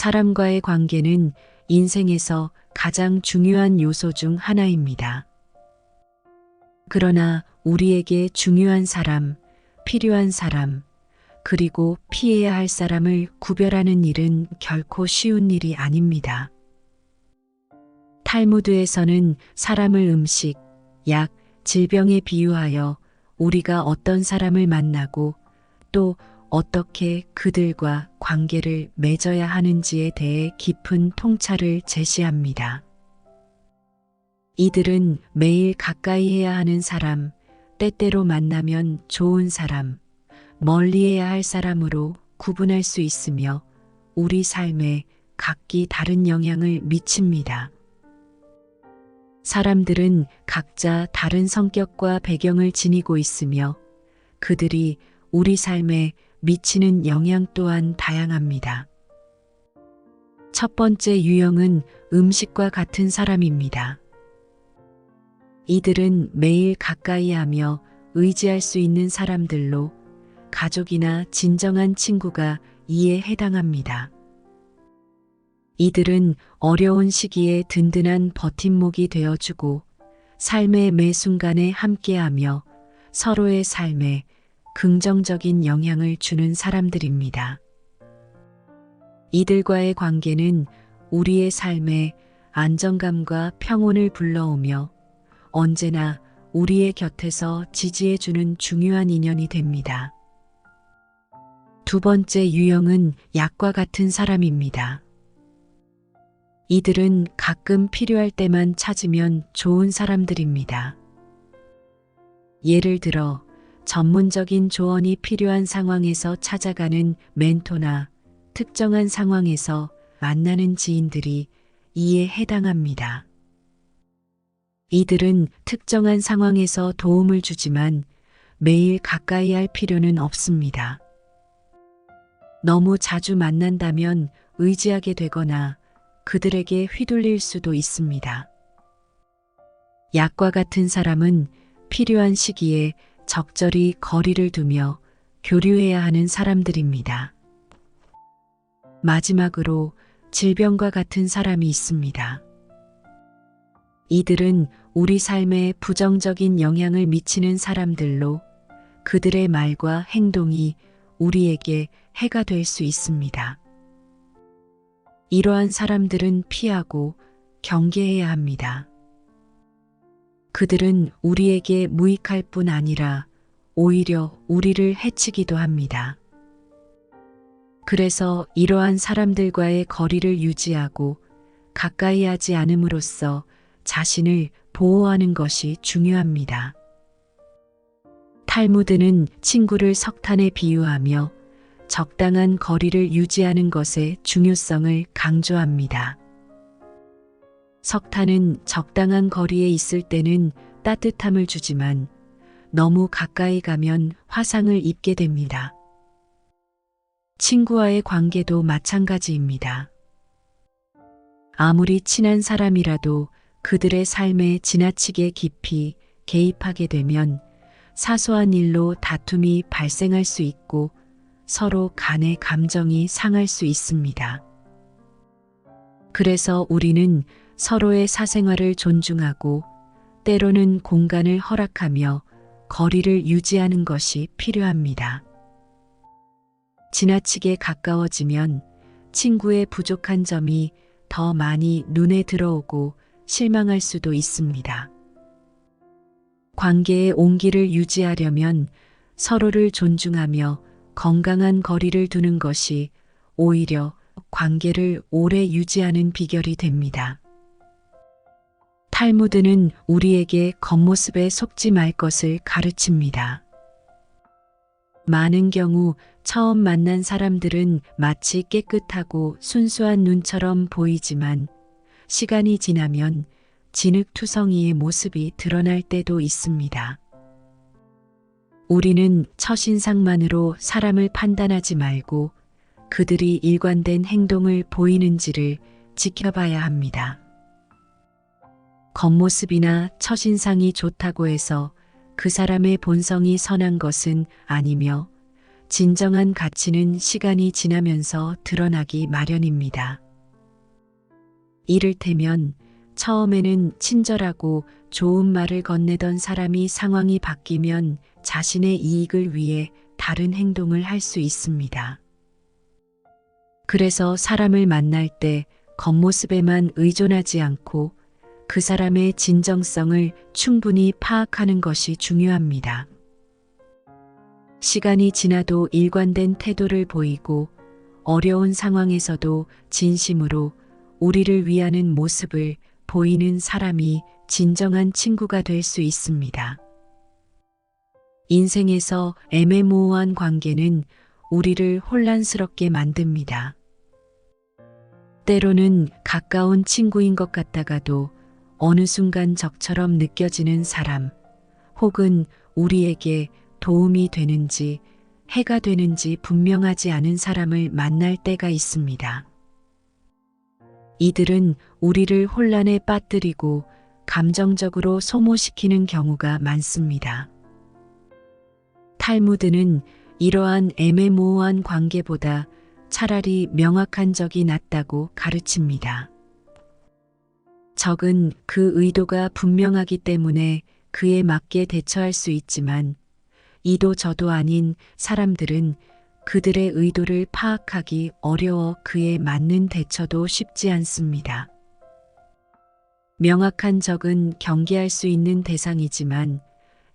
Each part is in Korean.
사람과의 관계는 인생에서 가장 중요한 요소 중 하나입니다. 그러나 우리에게 중요한 사람, 필요한 사람, 그리고 피해야 할 사람을 구별하는 일은 결코 쉬운 일이 아닙니다. 탈무드에서는 사람을 음식, 약, 질병에 비유하여 우리가 어떤 사람을 만나고 또 어떻게 그들과 관계를 맺어야 하는지에 대해 깊은 통찰을 제시합니다. 이들은 매일 가까이 해야 하는 사람, 때때로 만나면 좋은 사람, 멀리 해야 할 사람으로 구분할 수 있으며 우리 삶에 각기 다른 영향을 미칩니다. 사람들은 각자 다른 성격과 배경을 지니고 있으며 그들이 우리 삶에 미치는 영향 또한 다양합니다. 첫 번째 유형은 음식과 같은 사람입니다. 이들은 매일 가까이 하며 의지할 수 있는 사람들로 가족이나 진정한 친구가 이에 해당합니다. 이들은 어려운 시기에 든든한 버팀목이 되어주고 삶의 매 순간에 함께하며 서로의 삶에 긍정적인 영향을 주는 사람들입니다. 이들과의 관계는 우리의 삶에 안정감과 평온을 불러오며 언제나 우리의 곁에서 지지해주는 중요한 인연이 됩니다. 두 번째 유형은 약과 같은 사람입니다. 이들은 가끔 필요할 때만 찾으면 좋은 사람들입니다. 예를 들어 전문적인 조언이 필요한 상황에서 찾아가는 멘토나 특정한 상황에서 만나는 지인들이 이에 해당합니다. 이들은 특정한 상황에서 도움을 주지만 매일 가까이 할 필요는 없습니다. 너무 자주 만난다면 의지하게 되거나 그들에게 휘둘릴 수도 있습니다. 약과 같은 사람은 필요한 시기에 적절히 거리를 두며 교류해야 하는 사람들입니다. 마지막으로 질병과 같은 사람이 있습니다. 이들은 우리 삶에 부정적인 영향을 미치는 사람들로 그들의 말과 행동이 우리에게 해가 될 수 있습니다. 이러한 사람들은 피하고 경계해야 합니다. 그들은 우리에게 무익할 뿐 아니라 오히려 우리를 해치기도 합니다. 그래서 이러한 사람들과의 거리를 유지하고 가까이 하지 않음으로써 자신을 보호하는 것이 중요합니다. 탈무드는 친구를 석탄에 비유하며 적당한 거리를 유지하는 것의 중요성을 강조합니다. 석탄은 적당한 거리에 있을 때는 따뜻함을 주지만 너무 가까이 가면 화상을 입게 됩니다. 친구와의 관계도 마찬가지입니다. 아무리 친한 사람이라도 그들의 삶에 지나치게 깊이 개입하게 되면 사소한 일로 다툼이 발생할 수 있고 서로 간의 감정이 상할 수 있습니다. 그래서 우리는 서로의 사생활을 존중하고 때로는 공간을 허락하며 거리를 유지하는 것이 필요합니다. 지나치게 가까워지면 친구의 부족한 점이 더 많이 눈에 들어오고 실망할 수도 있습니다. 관계의 온기를 유지하려면 서로를 존중하며 건강한 거리를 두는 것이 오히려 관계를 오래 유지하는 비결이 됩니다. 탈무드는 우리에게 겉모습에 속지 말 것을 가르칩니다. 많은 경우 처음 만난 사람들은 마치 깨끗하고 순수한 눈처럼 보이지만 시간이 지나면 진흙투성이의 모습이 드러날 때도 있습니다. 우리는 첫인상만으로 사람을 판단하지 말고 그들이 일관된 행동을 보이는지를 지켜봐야 합니다. 겉모습이나 첫인상이 좋다고 해서 그 사람의 본성이 선한 것은 아니며 진정한 가치는 시간이 지나면서 드러나기 마련입니다. 이를테면 처음에는 친절하고 좋은 말을 건네던 사람이 상황이 바뀌면 자신의 이익을 위해 다른 행동을 할 수 있습니다. 그래서 사람을 만날 때 겉모습에만 의존하지 않고 그 사람의 진정성을 충분히 파악하는 것이 중요합니다. 시간이 지나도 일관된 태도를 보이고 어려운 상황에서도 진심으로 우리를 위하는 모습을 보이는 사람이 진정한 친구가 될 수 있습니다. 인생에서 애매모호한 관계는 우리를 혼란스럽게 만듭니다. 때로는 가까운 친구인 것 같다가도 어느 순간 적처럼 느껴지는 사람, 혹은 우리에게 도움이 되는지 해가 되는지 분명하지 않은 사람을 만날 때가 있습니다. 이들은 우리를 혼란에 빠뜨리고 감정적으로 소모시키는 경우가 많습니다. 탈무드는 이러한 애매모호한 관계보다 차라리 명확한 적이 낫다고 가르칩니다. 적은 그 의도가 분명하기 때문에 그에 맞게 대처할 수 있지만 이도 저도 아닌 사람들은 그들의 의도를 파악하기 어려워 그에 맞는 대처도 쉽지 않습니다. 명확한 적은 경계할 수 있는 대상이지만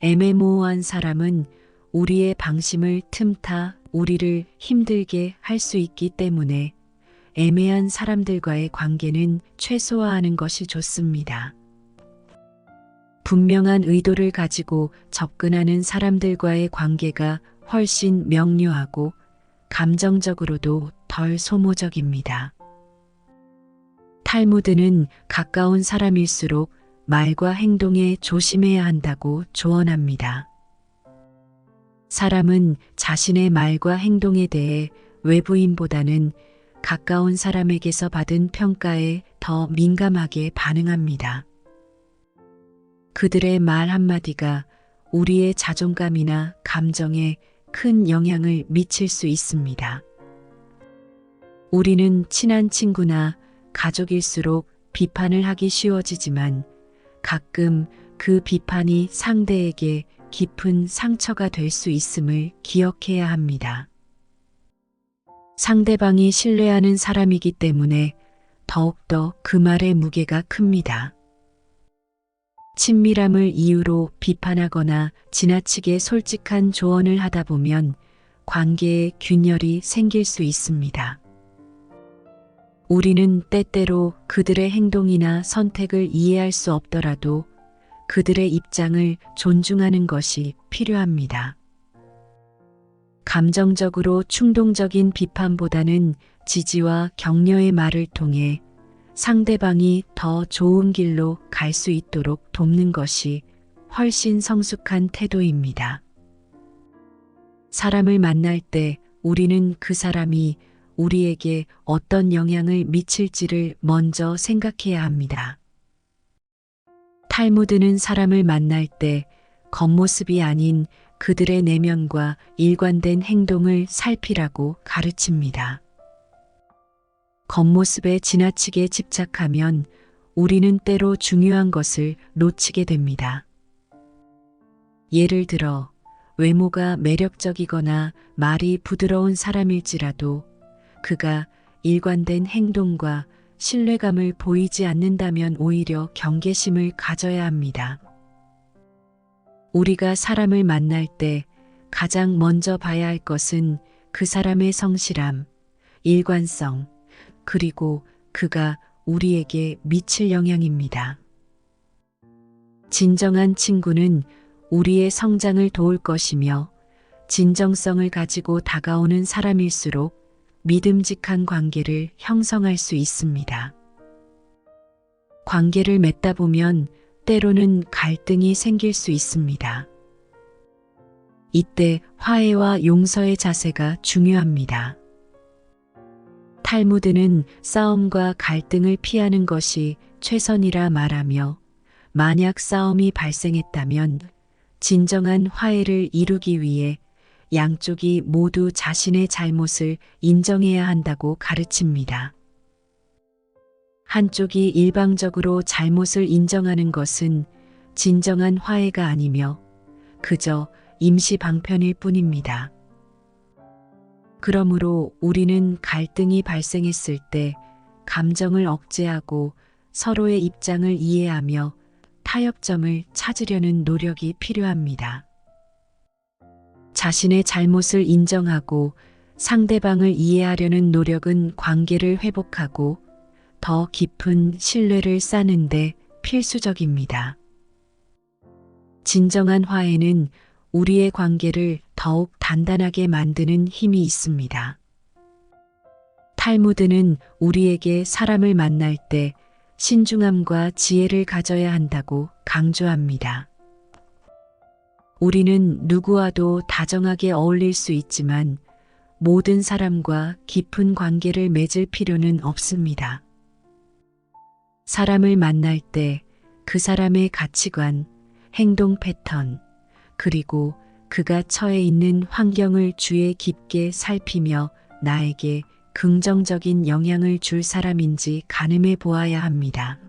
애매모호한 사람은 우리의 방심을 틈타 우리를 힘들게 할 수 있기 때문에 애매한 사람들과의 관계는 최소화하는 것이 좋습니다. 분명한 의도를 가지고 접근하는 사람들과의 관계가 훨씬 명료하고 감정적으로도 덜 소모적입니다. 탈무드는 가까운 사람일수록 말과 행동에 조심해야 한다고 조언합니다. 사람은 자신의 말과 행동에 대해 외부인보다는 가까운 사람에게서 받은 평가에 더 민감하게 반응합니다. 그들의 말 한마디가 우리의 자존감이나 감정에 큰 영향을 미칠 수 있습니다. 우리는 친한 친구나 가족일수록 비판을 하기 쉬워지지만 가끔 그 비판이 상대에게 깊은 상처가 될 수 있음을 기억해야 합니다. 상대방이 신뢰하는 사람이기 때문에 더욱더 그 말의 무게가 큽니다. 친밀함을 이유로 비판하거나 지나치게 솔직한 조언을 하다 보면 관계에 균열이 생길 수 있습니다. 우리는 때때로 그들의 행동이나 선택을 이해할 수 없더라도 그들의 입장을 존중하는 것이 필요합니다. 감정적으로 충동적인 비판보다는 지지와 격려의 말을 통해 상대방이 더 좋은 길로 갈 수 있도록 돕는 것이 훨씬 성숙한 태도입니다. 사람을 만날 때 우리는 그 사람이 우리에게 어떤 영향을 미칠지를 먼저 생각해야 합니다. 탈무드는 사람을 만날 때 겉모습이 아닌 그들의 내면과 일관된 행동을 살피라고 가르칩니다. 겉모습에 지나치게 집착하면 우리는 때로 중요한 것을 놓치게 됩니다. 예를 들어 외모가 매력적이거나 말이 부드러운 사람일지라도 그가 일관된 행동과 신뢰감을 보이지 않는다면 오히려 경계심을 가져야 합니다. 우리가 사람을 만날 때 가장 먼저 봐야 할 것은 그 사람의 성실함, 일관성, 그리고 그가 우리에게 미칠 영향입니다. 진정한 친구는 우리의 성장을 도울 것이며 진정성을 가지고 다가오는 사람일수록 믿음직한 관계를 형성할 수 있습니다. 관계를 맺다 보면 때로는 갈등이 생길 수 있습니다. 이때 화해와 용서의 자세가 중요합니다. 탈무드는 싸움과 갈등을 피하는 것이 최선이라 말하며 만약 싸움이 발생했다면 진정한 화해를 이루기 위해 양쪽이 모두 자신의 잘못을 인정해야 한다고 가르칩니다. 한쪽이 일방적으로 잘못을 인정하는 것은 진정한 화해가 아니며 그저 임시 방편일 뿐입니다. 그러므로 우리는 갈등이 발생했을 때 감정을 억제하고 서로의 입장을 이해하며 타협점을 찾으려는 노력이 필요합니다. 자신의 잘못을 인정하고 상대방을 이해하려는 노력은 관계를 회복하고 더 깊은 신뢰를 쌓는데 필수적입니다. 진정한 화해는 우리의 관계를 더욱 단단하게 만드는 힘이 있습니다. 탈무드는 우리에게 사람을 만날 때 신중함과 지혜를 가져야 한다고 강조합니다. 우리는 누구와도 다정하게 어울릴 수 있지만 모든 사람과 깊은 관계를 맺을 필요는 없습니다. 사람을 만날 때 그 사람의 가치관, 행동 패턴, 그리고 그가 처해 있는 환경을 주의 깊게 살피며 나에게 긍정적인 영향을 줄 사람인지 가늠해 보아야 합니다.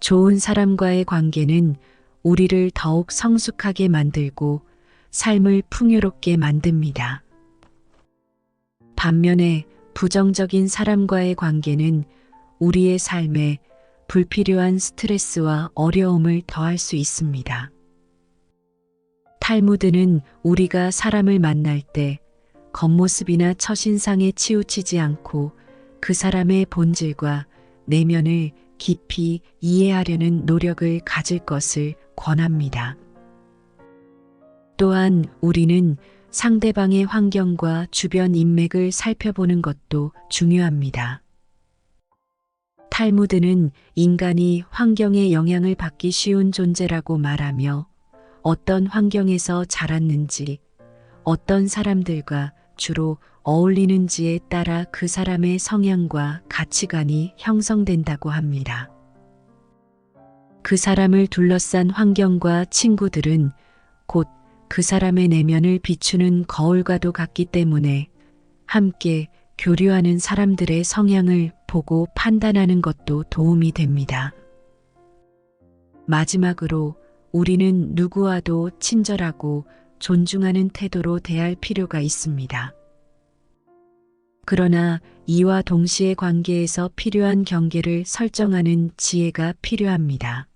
좋은 사람과의 관계는 우리를 더욱 성숙하게 만들고 삶을 풍요롭게 만듭니다. 반면에 부정적인 사람과의 관계는 우리의 삶에 불필요한 스트레스와 어려움을 더할 수 있습니다. 탈무드는 우리가 사람을 만날 때 겉모습이나 첫인상에 치우치지 않고 그 사람의 본질과 내면을 깊이 이해하려는 노력을 가질 것을 권합니다. 또한 우리는 상대방의 환경과 주변 인맥을 살펴보는 것도 중요합니다. 탈무드는 인간이 환경의 영향을 받기 쉬운 존재라고 말하며 어떤 환경에서 자랐는지, 어떤 사람들과 주로 어울리는지에 따라 그 사람의 성향과 가치관이 형성된다고 합니다. 그 사람을 둘러싼 환경과 친구들은 곧 그 사람의 내면을 비추는 거울과도 같기 때문에 함께 교류하는 사람들의 성향을 보고 판단하는 것도 도움이 됩니다. 마지막으로 우리는 누구와도 친절하고 존중하는 태도로 대할 필요가 있습니다. 그러나 이와 동시에 관계에서 필요한 경계를 설정하는 지혜가 필요합니다.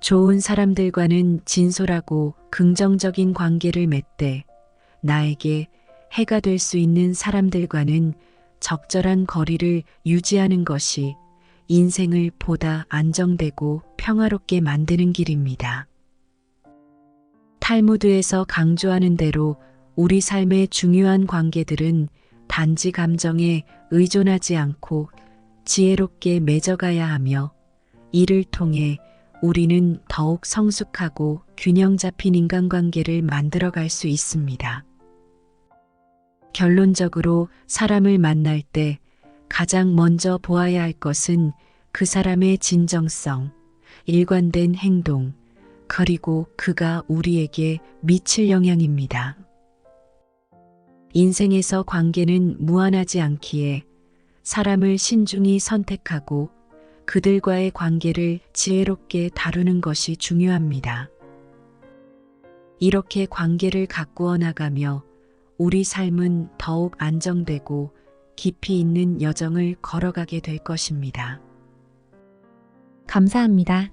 좋은 사람들과는 진솔하고 긍정적인 관계를 맺되 나에게 해가 될 수 있는 사람들과는 적절한 거리를 유지하는 것이 인생을 보다 안정되고 평화롭게 만드는 길입니다. 탈무드에서 강조하는 대로 우리 삶의 중요한 관계들은 단지 감정에 의존하지 않고 지혜롭게 맺어가야 하며 이를 통해 우리는 더욱 성숙하고 균형 잡힌 인간관계를 만들어갈 수 있습니다. 결론적으로 사람을 만날 때 가장 먼저 보아야 할 것은 그 사람의 진정성, 일관된 행동, 그리고 그가 우리에게 미칠 영향입니다. 인생에서 관계는 무한하지 않기에 사람을 신중히 선택하고 그들과의 관계를 지혜롭게 다루는 것이 중요합니다. 이렇게 관계를 가꾸어 나가며 우리 삶은 더욱 안정되고 깊이 있는 여정을 걸어가게 될 것입니다. 감사합니다.